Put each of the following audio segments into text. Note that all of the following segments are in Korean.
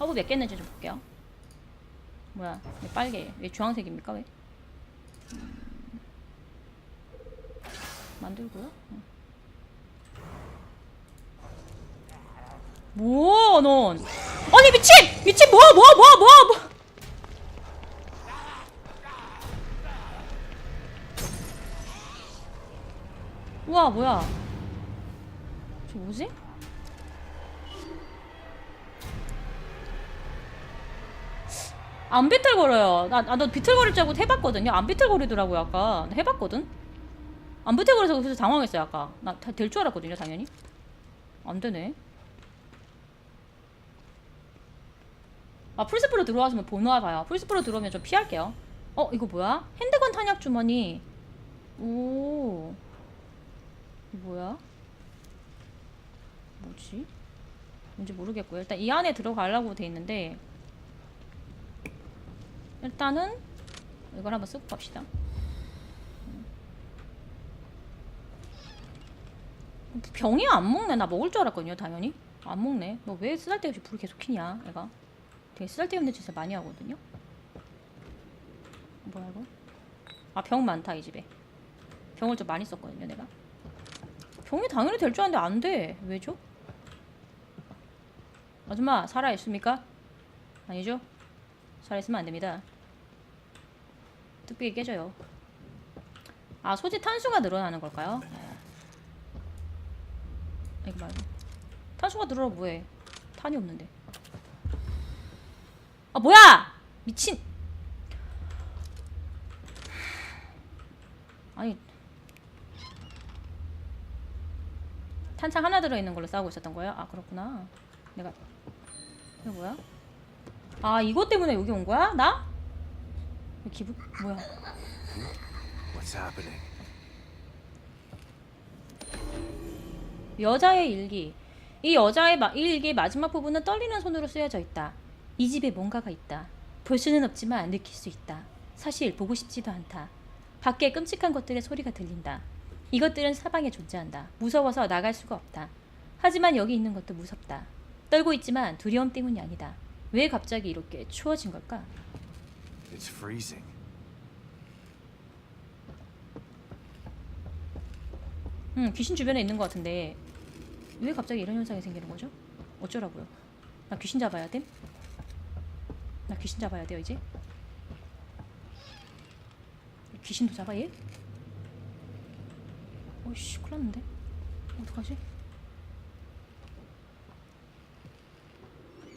허브 몇 개 있는지 좀 볼게요. 뭐야? 왜 빨개? 왜 주황색입니까? 왜? 음. 만들고요. 응. 뭐, 넌? 아니 미친! 미친 뭐야, 뭐야, 뭐야, 뭐야, 뭐? 우와, 뭐야? 저 뭐지? 안 비틀거려요. 나, 나, 너 비틀거릴 줄 알고 해봤거든요. 안 비틀거리더라고요, 아까. 나 해봤거든? 안 비틀거려서 그래서 당황했어요, 아까. 나 될 줄 알았거든요, 당연히. 안 되네. 아, 풀스프로 들어와주면 보노아 봐요. 풀스프로 들어오면 좀 피할게요. 어, 이거 뭐야? 핸드건 탄약 주머니. 오. 뭐야? 뭐지? 뭔지 모르겠고요. 일단 이 안에 들어가려고 돼 있는데 일단은 이걸 한번 쓰고 갑시다. 병이 안 먹네. 나 먹을 줄 알았거든요, 당연히. 안 먹네. 너 왜 쓰잘데없이 불을 계속 켜냐, 애가. 되게 쓰잘데없는 짓을 많이 하거든요. 뭐야 이거? 아, 병 많다 이 집에. 병을 좀 많이 썼거든요, 내가. 병이 당연히 될줄 알았는데 안 돼. 왜죠? 아줌마 살아 있습니까? 아니죠? 살아 있으면 안 됩니다. 뚝배기 깨져요. 아 소지 탄수가 늘어나는 걸까요? 아, 이거 말고 탄수가 늘어 뭐해? 탄이 없는데. 아 뭐야? 미친. 아니 탄창 하나 들어있는 걸로 싸우고 있었던 거예요? 아 그렇구나. 내가 이거 뭐야? 아 이것 때문에 여기 온 거야? 나? 왜 기분 뭐야? What's happening? 여자의 일기. 이 여자의 마, 이 일기의 마지막 부분은 떨리는 손으로 쓰여져 있다. 이 집에 뭔가가 있다. 볼 수는 없지만 느낄 수 있다. 사실 보고 싶지도 않다. 밖에 끔찍한 것들의 소리가 들린다. 이것들은 사방에 존재한다. 무서워서 나갈 수가 없다. 하지만 여기 있는 것도 무섭다. 떨고 있지만 두려움 때문이 아니다. 왜 갑자기 이렇게 추워진 걸까? It's freezing. 음, 귀신 주변에 있는 것 같은데 왜 갑자기 이런 현상이 생기는 거죠? 어쩌라고요? 나 귀신 잡아야 돼? 나 귀신 잡아야 돼요 이제? 귀신도 잡아 얘? 어이씨 큰일 났는데 어떡하지?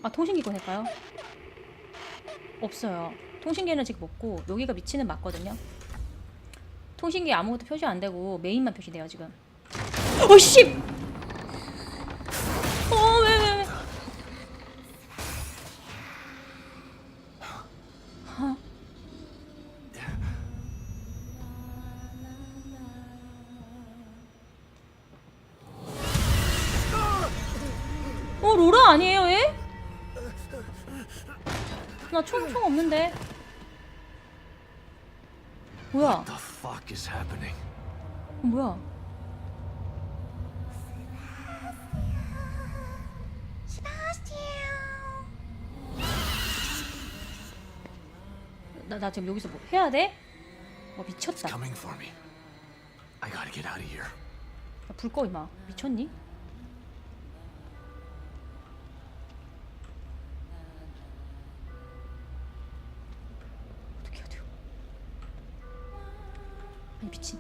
아 통신기 꺼낼까요? 없어요 통신기는 지금 없고 여기가 위치는 맞거든요 통신기 아무것도 표시 안 되고 메인만 표시돼요 지금 어씨! 나, 나 지금 여기서 뭐 해야 돼? 어 미쳤다. Coming for me. I gotta get out of here. 불꺼 임마. 미쳤니? 어떻게 해야 돼요? 아니 미친.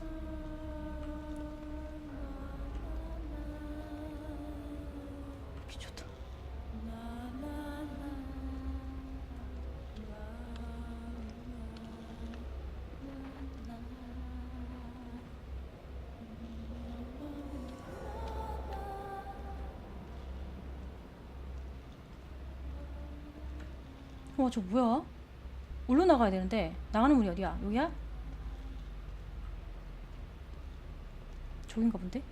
와, 저 뭐야? 올라 나가야 되는데 나가는 문이 어디야? 여기야? 저긴가 본데?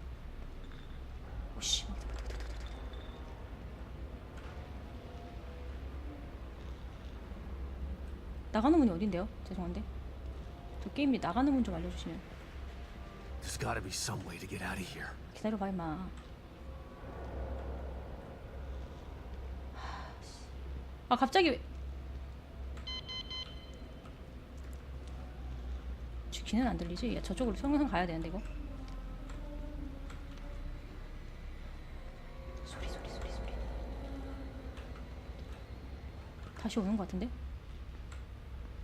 오씨. 나가는 문이 어딘데요? 죄송한데. 저 게임이 나가는 문 좀 알려주시면. There's gotta be some way to get out of here. 기다려봐 임마. 아 갑자기 왜... 귀는 안 들리지? 야, 저쪽으로 성상 가야 되는데 이거 소리 소리 소리 소리 다시 오는 것 같은데?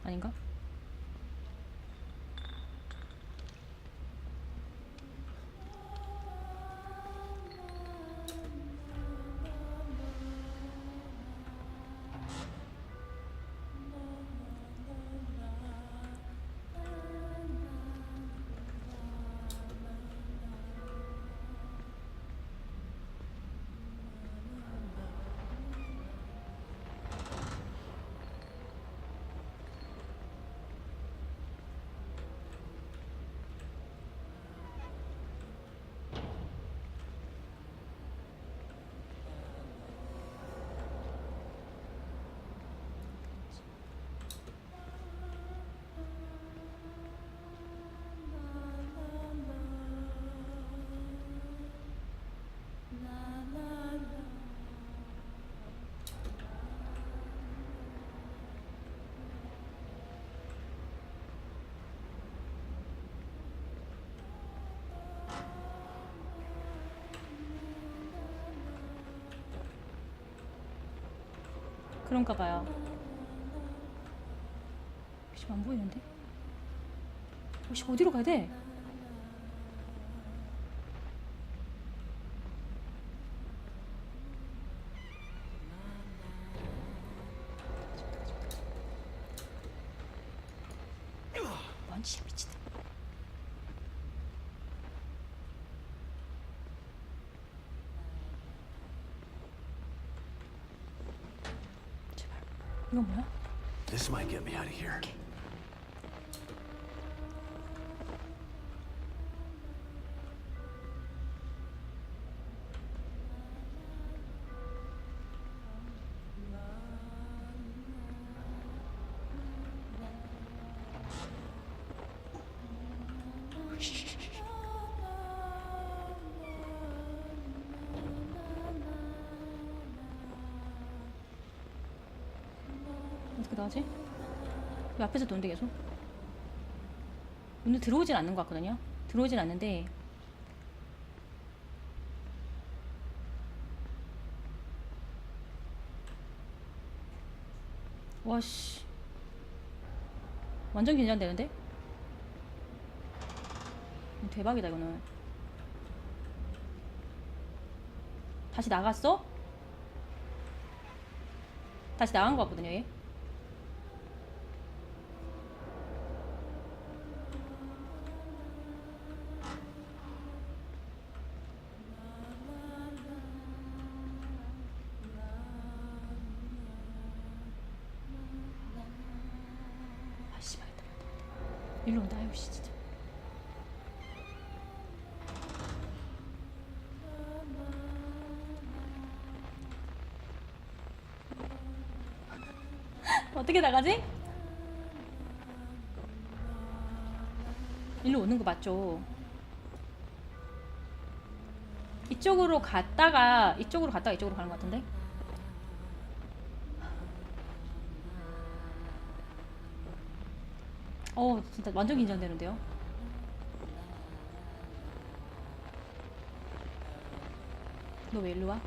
아닌가? 그런가 봐요. 지금 안 보이는데? 혹시 어디로 가야 돼? 먼지야 미친다. 제발. 이건 뭐야? This might here. 어떻게 나가지? 이 앞에서 도는데 계속? 오늘 들어오진 않는 것 같거든요. 들어오진 않는데 와씨 완전 긴장되는데? 대박이다 이거는 다시 나갔어? 다시 나간 것 같거든요 얘 아씨 말다 일로 온다 아유 씨 진짜 어떻게 나가지? 일로 오는 거 맞죠? 이쪽으로 갔다가 이쪽으로 갔다가 이쪽으로 가는 것 같은데? 어 진짜 완전 긴장되는데요. 너 왜 일로 와?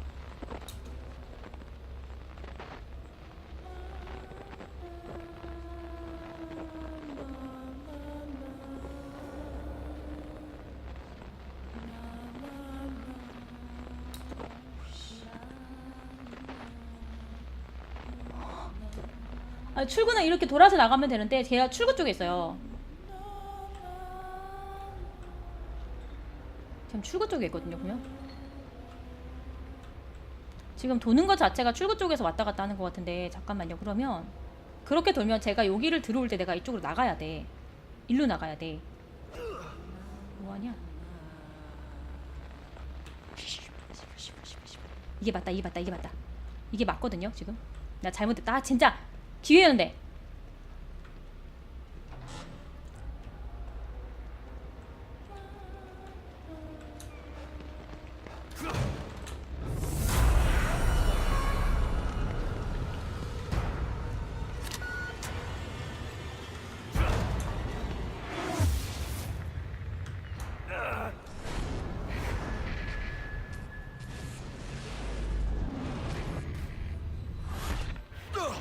아, 출구는 이렇게 돌아서 나가면 되는데 제가 출구 쪽에 있어요. 지금 출구 쪽에 있거든요, 보면. 지금 도는 것 자체가 출구 쪽에서 왔다 갔다 하는 것 같은데 잠깐만요. 그러면 그렇게 돌면 제가 여기를 들어올 때 내가 이쪽으로 나가야 돼. 일로 나가야 돼. 뭐하냐? 이게 맞다, 이게 맞다, 이게 맞다. 이게 맞거든요, 지금. 나 잘못했다. 아, 진짜 기회는 돼.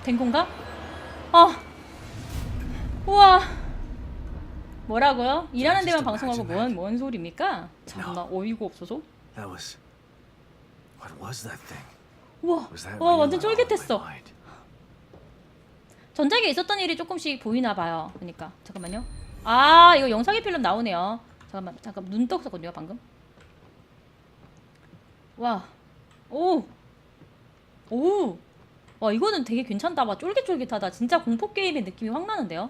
된 건가? 어. 우와. 뭐라고요? 일하는 데만 방송하고 뭔, 뭔 소리입니까? 참나 어이구 없어서. That was. What was that thing? 우와. 와 완전 my 쫄깃했어. 전작에 있었던 일이 조금씩 보이나 봐요. 그러니까 잠깐만요. 아 이거 영상의 필름 나오네요. 잠깐만 잠깐 눈 떴었거든요 방금. 와, 오, 오, 와 이거는 되게 괜찮다. 와 쫄깃쫄깃하다. 진짜 공포 게임의 느낌이 확 나는데요.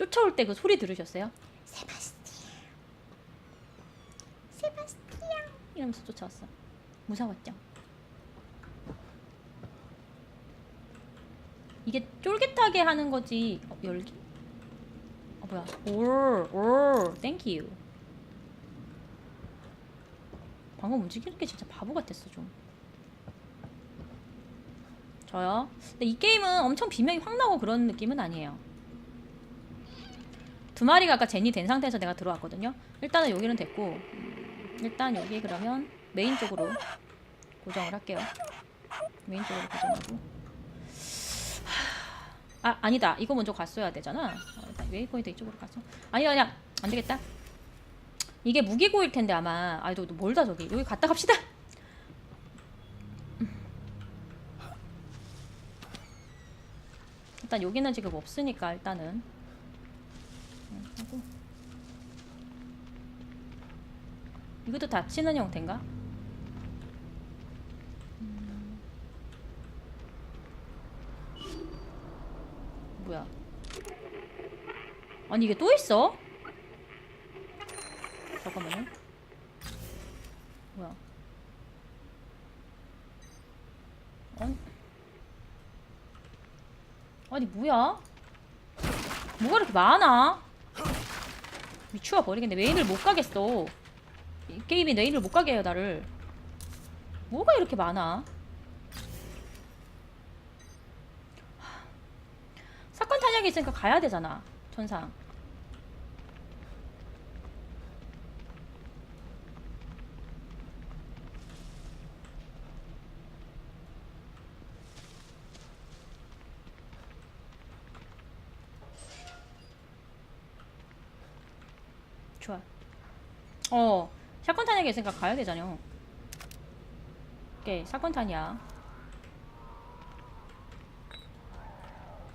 쫓아올 때 그 소리 들으셨어요? 세바스티안, 세바스티안 이러면서 쫓아왔어. 무서웠죠? 이게 쫄깃하게 하는 거지. 어, 열기? 어 뭐야? 올, 올, 땡큐. 방금 움직이는 게 진짜 바보 같았어 좀. 저요? 근데 이 게임은 엄청 비명이 확 나고 그런 느낌은 아니에요. 두 마리가 아까 젠이 된 상태에서 내가 들어왔거든요. 일단은 여기는 됐고 음, 일단 여기 그러면 메인 쪽으로 고정을 할게요. 메인 쪽으로 고정하고. 아 아니다. 이거 먼저 갔어야 되잖아. 어, 일단 웨이포인트 이쪽으로 갔어. 아니야 아니야. 안 되겠다. 이게 무기고일 텐데 아마. 아이 너, 너 멀다 저기. 여기 갔다 갑시다. 일단 여기는 지금 없으니까 일단은. 음, 하고 이것도 닫히는 형태인가? 뭐야? 아니 이게 또 있어? 잠깐만요. 뭐야? 아니, 아니 뭐야? 뭐가 이렇게 많아? 미추어 버리겠네. 메인을 못 가겠어. 이 게임이 메인을 못 가게 해요 나를. 뭐가 이렇게 많아? 사건 탄약이 있으니까 가야 되잖아 전상 좋아 어 사건 탄약이 있으니까 가야 되잖아 오케이 사건 탄약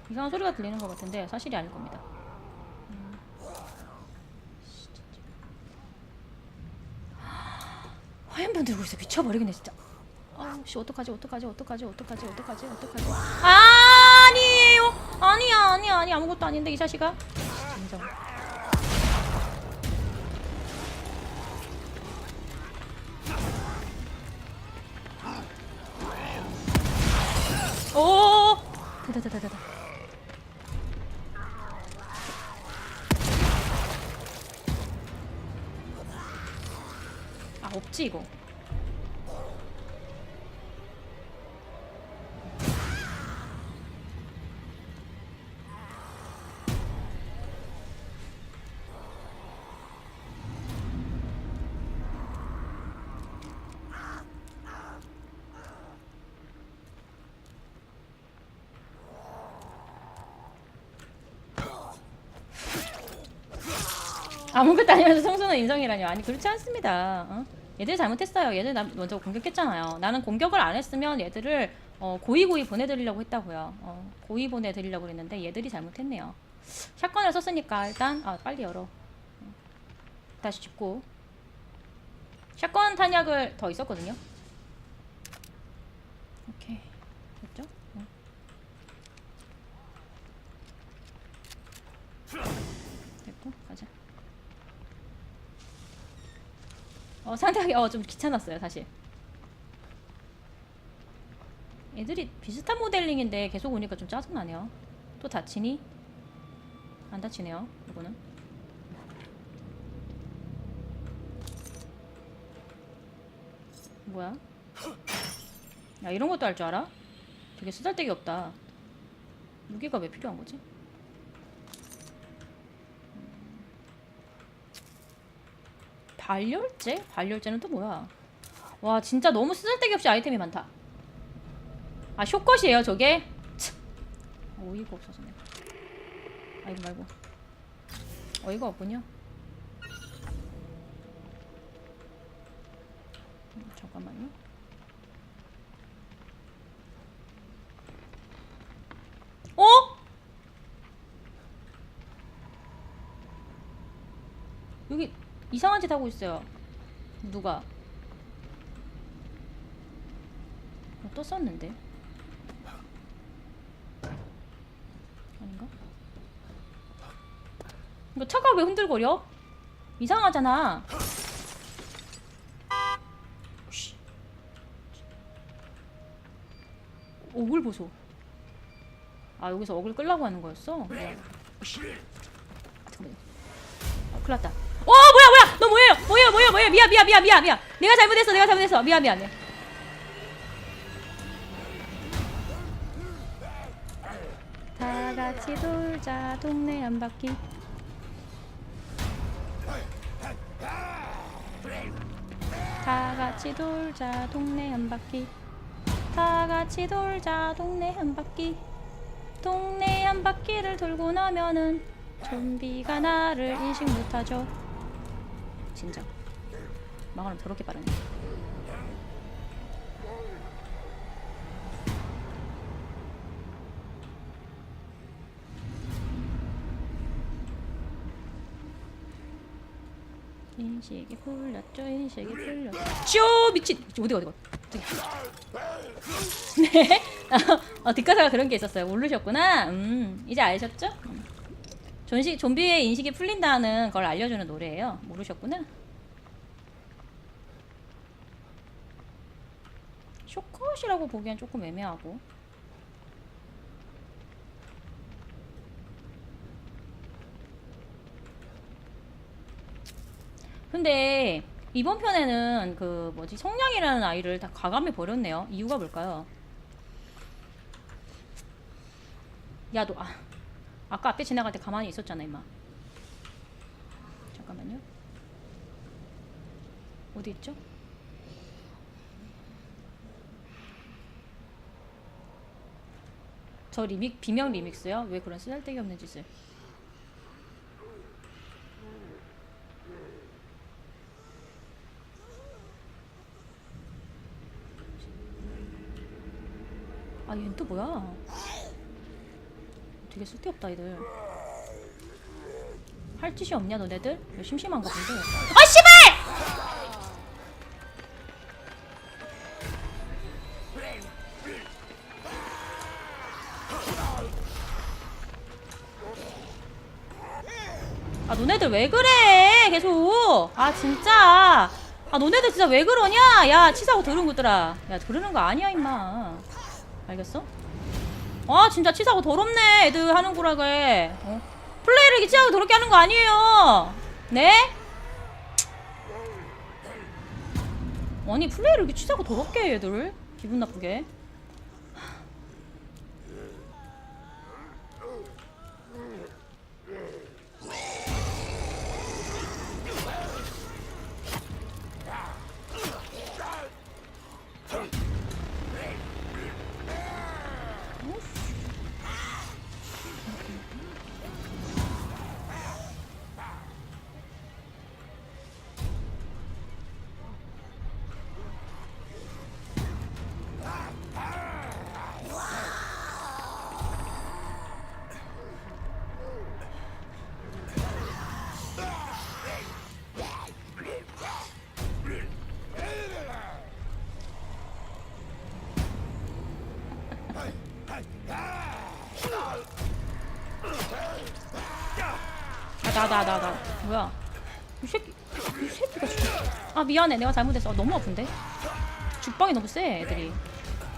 이상한 소리가 들리는 것 같은데 사실이 아닐 겁니다. 음. 화염병 들고 있어. 미쳐버리겠네 진짜. 아씨 어떡하지 어떡하지 어떡하지 어떡하지 어떡하지 어떡하지. 아니에요. 아니야 아니야 아니 아무것도 아닌데 이 자식아 이거 아무것도 아니면서 성수는 인성이라뇨. 아니 그렇지 않습니다. 어? 얘들 잘못했어요. 얘들 나 먼저 공격했잖아요. 나는 공격을 안 했으면 얘들을 어, 고이 고이 보내드리려고 했다고요. 어, 고이 보내드리려고 했는데 얘들이 잘못했네요. 샷건을 썼으니까 일단 아 빨리 열어. 어. 다시 짚고 샷건 탄약을 더 있었거든요. 오케이 됐죠? 어. 됐고 가자. 어 상당히 어 좀 귀찮았어요 사실. 애들이 비슷한 모델링인데 계속 오니까 좀 짜증나네요. 또 다치니? 안 다치네요. 이거는. 뭐야? 야 이런 것도 할줄 알아? 되게 쓰잘데기 없다. 무기가 왜 필요한 거지? 발열제? 발열제는 또 뭐야? 와 진짜 너무 쓰잘데기 없이 아이템이 많다. 아 쇼컷이에요 저게? 참, 어이가 없어서 내가. 아 이거 말고 어이가 없군요. 음, 잠깐만요. 어? 여기 이상한 짓 하고 있어요. 누가? 어, 또 썼는데? 아닌가? 이거 차가 왜 흔들거려? 이상하잖아. 씨. 억을 보소. 아 여기서 억을 끌라고 하는 거였어? 아, 큰일 났다. 어 뭐야 뭐야 너 뭐예요 뭐예요 뭐예요 뭐예요 미안 미안 미안 미안 미안. 내가 잘못했어 내가 잘못했어. 미안 미안 미안. 다 같이 돌자 동네 한 바퀴. 다 같이 돌자 동네 한 바퀴. 다 같이 돌자 동네 한 바퀴. 동네 한 바퀴를 돌고 나면은 좀비가 나를 인식 못하죠 진짜. 망하면 더럽게 빠르네. 인식이 풀렸죠 인식이 풀렸죠. 미친! 어디 어디 어디 네. 어, 뒷가사가 그런 게 있었어요. 모르셨구나. 음 이제 아셨죠? 음. 존시, 좀비의 인식이 풀린다는 걸 알려주는 노래예요. 모르셨구나. 쇼컷이라고 보기엔 조금 애매하고. 근데 이번 편에는 그 뭐지? 성냥이라는 아이를 다 과감히 버렸네요. 이유가 뭘까요? 야 너 아, 아까 앞에 지나갈 때 가만히 있었잖아 임마. 잠깐만요. 어디 있죠? 저 리믹 비명 리믹스요? 왜 그런 쓰잘데기 없는 짓을? 아, 얘는 또 뭐야? 되게 쓸데없다, 애들. 할 짓이 없냐, 너네들? 왜 심심한가 본데? 아, 씨발! 아, 너네들 왜 그래? 계속. 아, 진짜. 아, 너네들 진짜 왜 그러냐? 야, 치사하고 더러운 것들아. 야, 그러는 거 아니야, 임마. 알겠어? 아 진짜 치사하고 더럽네 애들 하는 거라게 어? 플레이를 이렇게 치사하고 더럽게 하는 거 아니에요 네? 아니 플레이를 이렇게 치사하고 더럽게 해 얘들 기분 나쁘게 아 나 나 나 나. 뭐야? 이 새끼 이 새끼가 진짜 아 미안해. 내가 잘못했어. 아, 너무 아픈데? 죽방이 너무 세 애들이.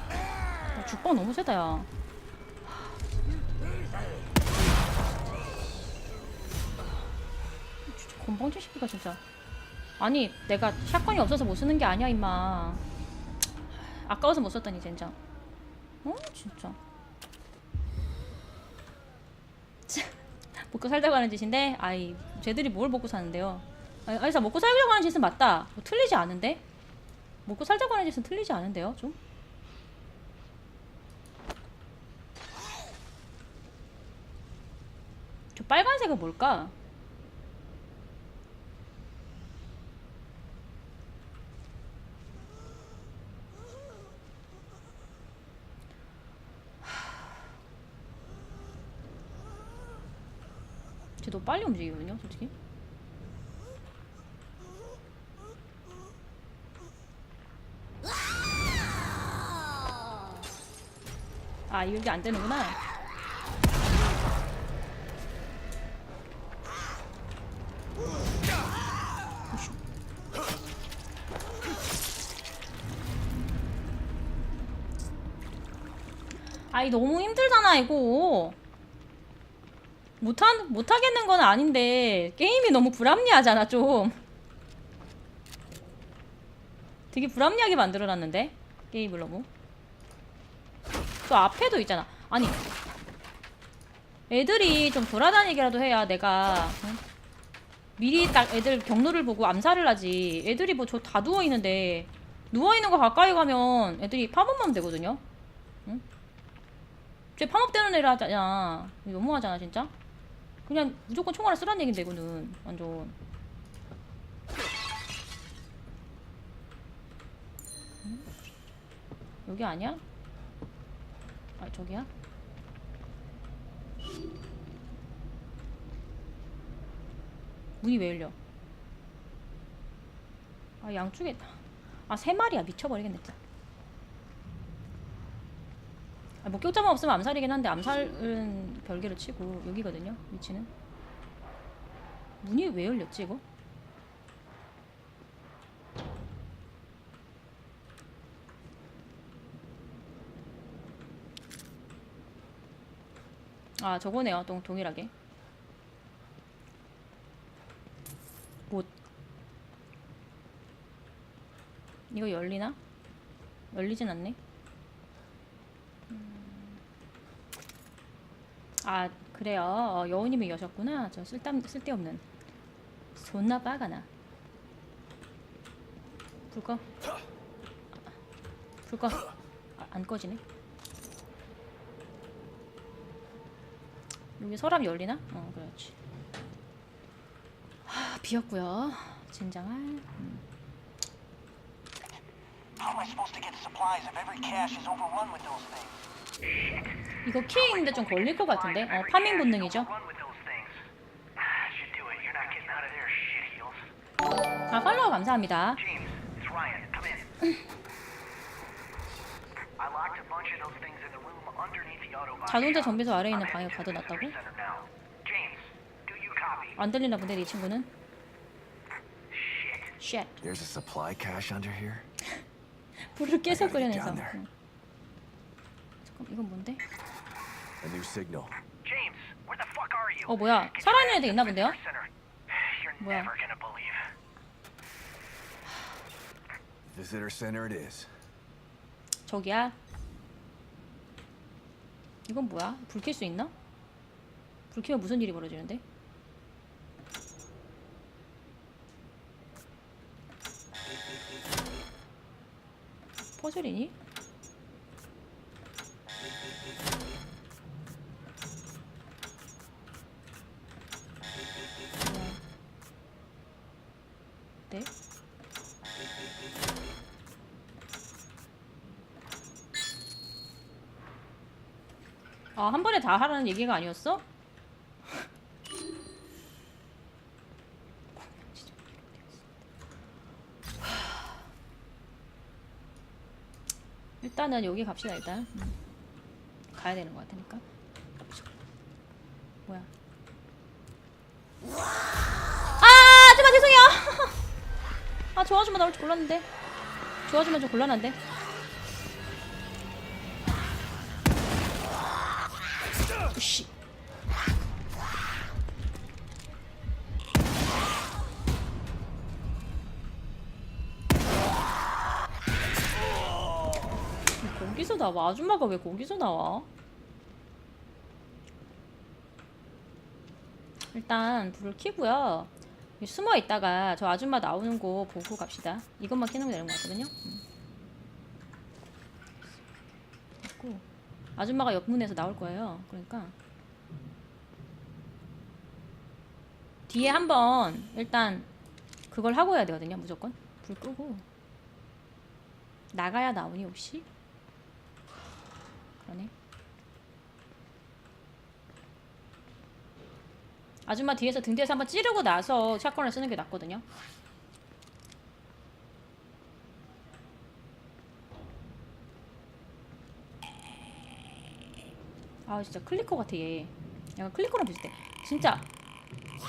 아, 죽방 너무 세다 야. 진짜 건방진 새끼가 진짜. 아니 내가 샷건이 없어서 못 쓰는 게 아니야 임마. 아까워서 못 썼더니 젠장. 어 진짜 먹고 살자고 하는 짓인데 아이 쟤들이 뭘 먹고 사는데요 아, 아리사 먹고 살자고 하는 짓은 맞다. 뭐 틀리지 않은데? 먹고 살자고 하는 짓은 틀리지 않은데요, 좀? 저 빨간색은 뭘까? 쟤 너무 빨리 움직이거든요, 솔직히. 아, 이게 안 되는구나. 아이 너무 힘들잖아 이거 못한 못하겠는 건 아닌데 게임이 너무 불합리하잖아 좀. 되게 불합리하게 만들어놨는데 게임을 너무. 또 앞에도 있잖아. 아니 애들이 좀 돌아다니기라도 해야 내가 응? 미리 딱 애들 경로를 보고 암살을 하지. 애들이 뭐 저 다 누워 있는데 누워 있는 거 가까이 가면 애들이 파묻으면 되거든요? 응? 쟤 파묻되는 애를 하잖아. 너무하잖아 진짜 그냥 무조건 총알을 쓰라는 얘긴데 이거는 완전 응? 여기 아니야? 아 저기야? 문이 왜 열려? 아 양쪽에 아 세 마리야 미쳐버리겠네 진짜. 아, 목격자만 없으면 암살이긴 한데 암살은 별개로 치고 여기거든요 위치는 문이 왜 열렸지 이거? 아 저거네요 동, 동일하게 못 이거 열리나? 열리진 않네 아 그래요 어, 여우님이 여셨구나 저 쓸담, 쓸데없는 존나 빠가나 불 꺼. 불 꺼. 아, 안 꺼지네 여기 서랍 열리나? 어 그렇지 하, 비었고요 젠장할 음. How am I supposed to get supplies if every cache is overrun with those things? 이거 키인데 좀 걸릴 것 같은데 어 파밍 본능이죠. 아 팔로우 감사합니다 자동차. 정비소 아래에 있는 방에 가둬놨다고? 안 들리나 본데 이 친구는 Shit. 쉣 There's a supply cache under here. 불을 계속 끓여내서. 잠깐 이건 뭔데? A new signal. James, where the fuck are you? 어 뭐야 살아있는 to 애들 있나 본데요? center. You're 뭐야? never gonna believe. Visitor center it is. 저기야 이건 뭐야? 불 켤 수 있나? 불 켜면 무슨 일이 벌어지는데? 퍼즐이니? 번에 다 하라는 얘기가 아니었어? 일단은 여기 갑시다 일단. 음. 가야 되는 것 같으니까. 뭐야? 아 잠깐 죄송해요. 아 저 아줌마 나올 줄 몰랐는데. 저 아줌마 좀 곤란한데 나와 아줌마가 왜 거기서 나와? 일단 불을 켜고요 숨어 있다가 저 아줌마 나오는 거 보고 갑시다. 이것만 거 되는 거 같거든요. 음. 아줌마가 옆문에서 나올 거예요. 그러니까 뒤에 한번 일단 그걸 하고 해야 되거든요. 무조건 불 끄고 나가야 나오니 혹시? 그러네. 아줌마 뒤에서 등 뒤에서 한번 찌르고 나서 샷건을 쓰는 게 낫거든요. 아 진짜 클리커 같아 얘. 약간 클리커랑 비슷해. 진짜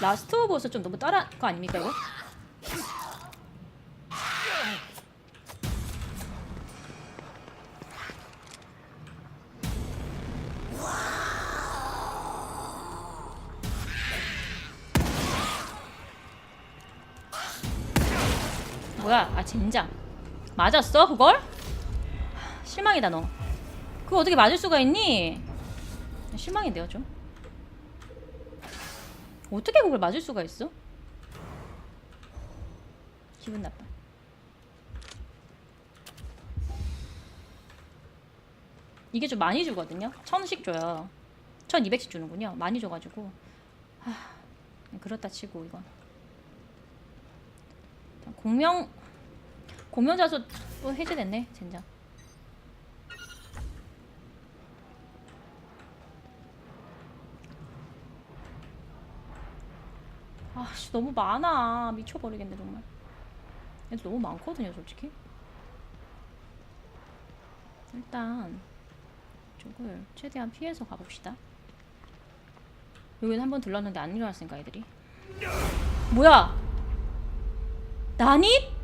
라스트 오브 어스 좀 너무 따라 거 아닙니까 이거? 뭐야? 아 젠장. 맞았어 그걸? 실망이다 너. 그거 어떻게 맞을 수가 있니? 실망인데요 좀. 어떻게 그걸 맞을 수가 있어? 기분 나빠. 이게 좀 많이 주거든요. 천씩 줘요. 천 이백씩 주는군요. 많이 줘가지고. 하, 그렇다 치고 이건. 공명 공명자수 또 해제됐네 젠장. 아씨 너무 많아 미쳐버리겠네 정말. 애들 너무 많거든요 솔직히. 일단 이쪽을 최대한 피해서 가봅시다. 여기는 한번 들렀는데 안 일어났으니까 애들이. 뭐야? 나니?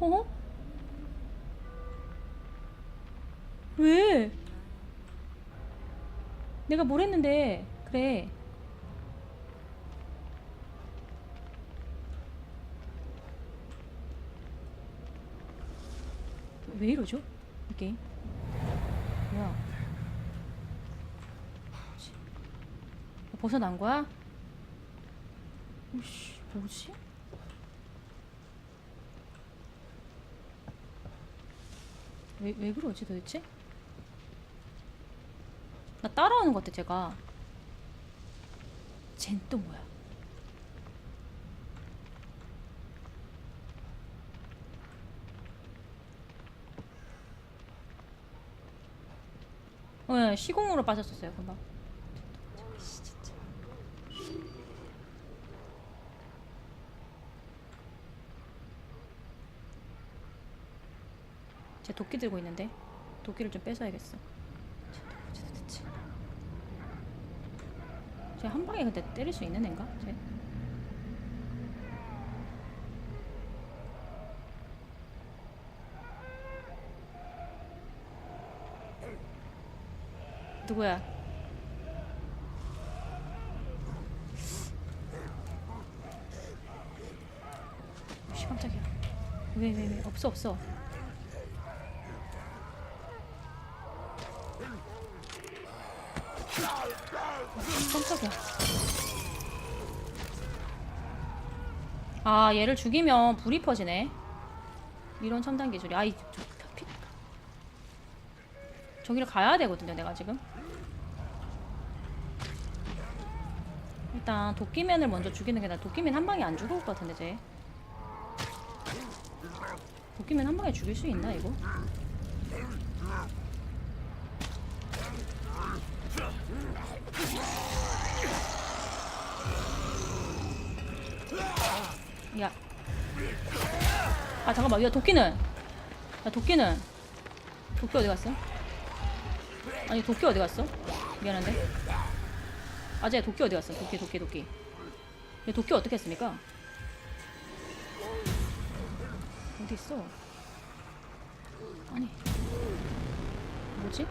어? 왜? 내가 뭘 했는데 그래 왜 이러죠? 이 게임 뭐야? 어, 벗어난 거야? 이씨 뭐지? 왜, 왜 그러지 도대체? 나 따라오는 것 같아 제가. 쟨 또 뭐야? 어, 예, 시공으로 빠졌었어요 금방 씨, 진짜. 제 도끼 들고 있는데 도끼를 좀 뺏어야겠어 쟤한 방에 근데 때릴 수 있는 애인가? 쟤 누구야? 씨 깜짝이야. 왜왜왜 없어 없어. 깜짝이야. 아 얘를 죽이면 불이 퍼지네. 이런 첨단 기술이 아이 저, 저, 피... 저기를 가야 되거든요 내가 지금. 일단 도끼맨을 먼저 죽이는 게 나아. 도끼맨 한 방에 안 죽을 것 같은데 쟤. 도끼맨 한 방에 죽일 수 있나 이거? 야. 아 잠깐만. 야 도끼는. 야 도끼는. 도끼 어디 갔어? 아니 도끼 어디 갔어? 미안한데. 아재 도끼 어디 갔어? 도끼 도끼 도끼. 얘 도끼 어떻게 했습니까? 어디 있어? 아니 뭐지?